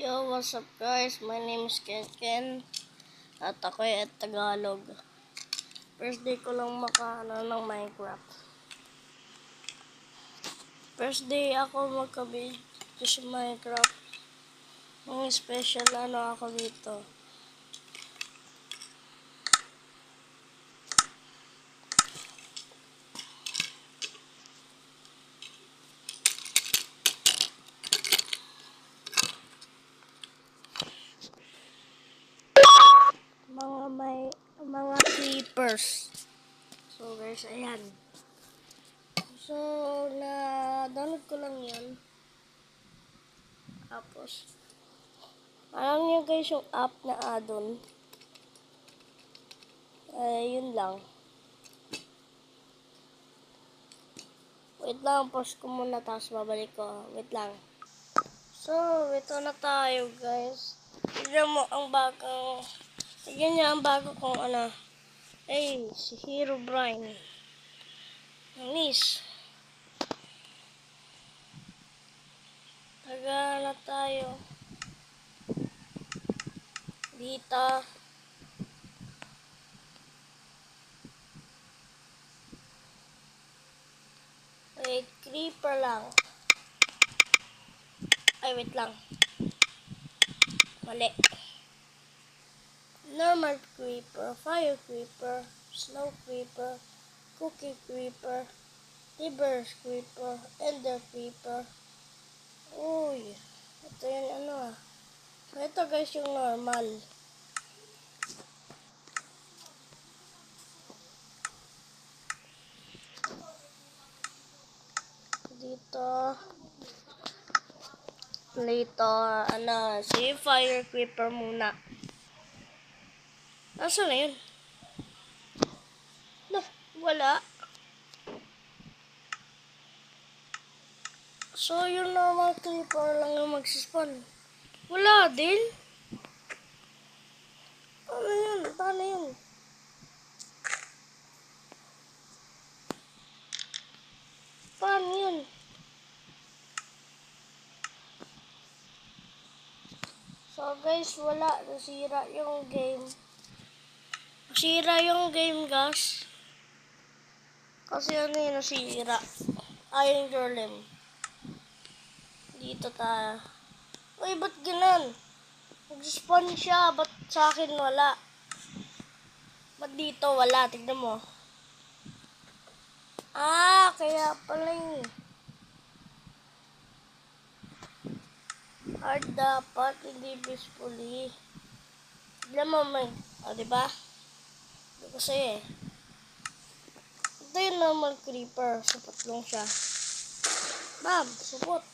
Yo, what's up guys? My name is Ken Ken. At ako ay at Tagalog. First day ko lang makaano ng Minecraft. First day ako magkabit sa Minecraft. Ang special ano ako dito. Mga may mga creepers. So guys, ayan. So, na download ko lang yan. Tapos, alam niyo guys yung app na add-on. Eh, yun lang. Wait lang, pause ko muna tapos babalik ko. Wait lang. So, ito na tayo guys. Tignan mo ang bagong... Tignan niya ang bago kong ano. Ay, si Hero Brian. Nice. Taga na tayo. Dito. Wait, creeper lang. Ay, wait lang. Mali. Normal creeper, fire creeper, snow creeper, cookie creeper, river creeper, ender creeper. Uy, ito yung ano ah. Ito guys yung normal. Dito, dito, ano, si fire creeper muna. Nasaan na yun? Na, wala. So, yung normal creeper lang yung magsispawn. Wala din. Ano yun? Paano yun? Paano yun? So guys, wala. Nasira yung game. Nasira yung game, guys. Kasi ano yun, nasira. Iron Golem. Dito tayo. Uy, ba't ganun? Nag-spawn siya. Ba't sa akin wala? Ba't dito wala? Tignan mo. Ah, kaya pala yun. Hard dapat, hindi peacefully. Tignan mo, may. O, diba? Sa'yo eh. Ito yung normal creeper. Supot lang siya. Bam! Supot.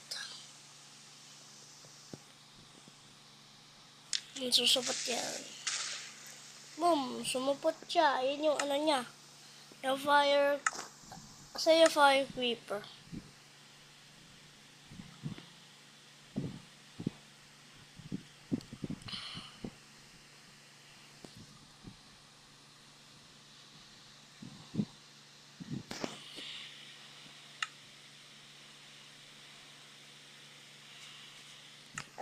Yung susupot yan. Boom! Sumupot siya. Yun yung ano niya. Yung fire... Sa'yo fire creeper.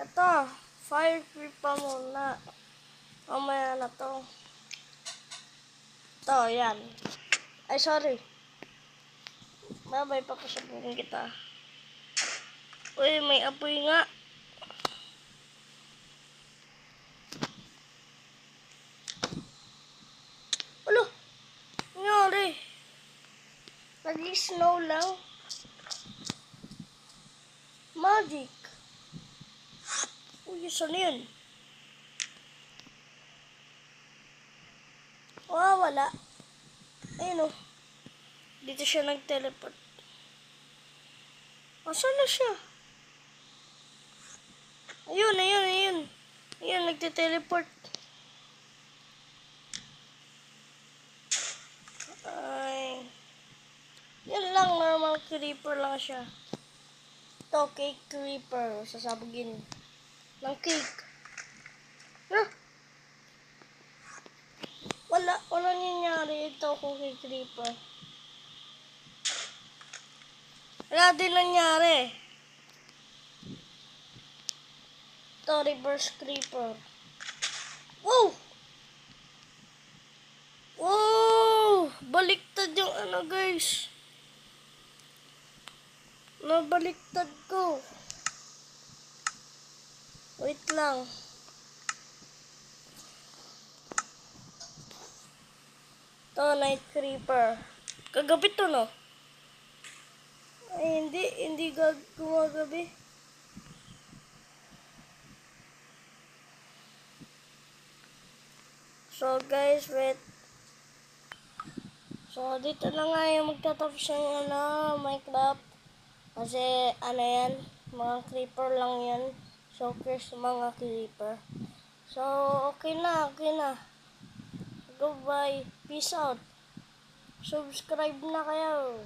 Ito, fire creep pa muna. Mamaya na to. Ito, yan. Ay, sorry. Babay pa ko sabihin kita. Uy, may apoy nga. Ulo! Nangyari. Nag-snow lang. Magic. Uy, saan yun? Wala, wala. Ayun o. Dito siya nag-teleport. Asan na siya? Ayun, ayun, ayun. Ayun, nagte-teleport. Ay. Yan lang, normal creeper lang siya. Ito, creeper. Sasabugin ng cake. Ah! Wala, wala nangyari ito kay creeper. Wala din nangyari. Ito, reverse creeper. Wow! Wow! Baliktad yung ano, guys. Nabaliktad ko. Wait lang. Ito, night creeper. Kagabi to, no? Ay, hindi. Hindi gag gumagabi. So, guys, wait. So, dito na nga yung magtatapos yung ano, Minecraft. Kasi, ano yan, mga creeper lang yan. Showcase mga creeper. So, okay na, okay na. Goodbye. Peace out. Subscribe na kayo.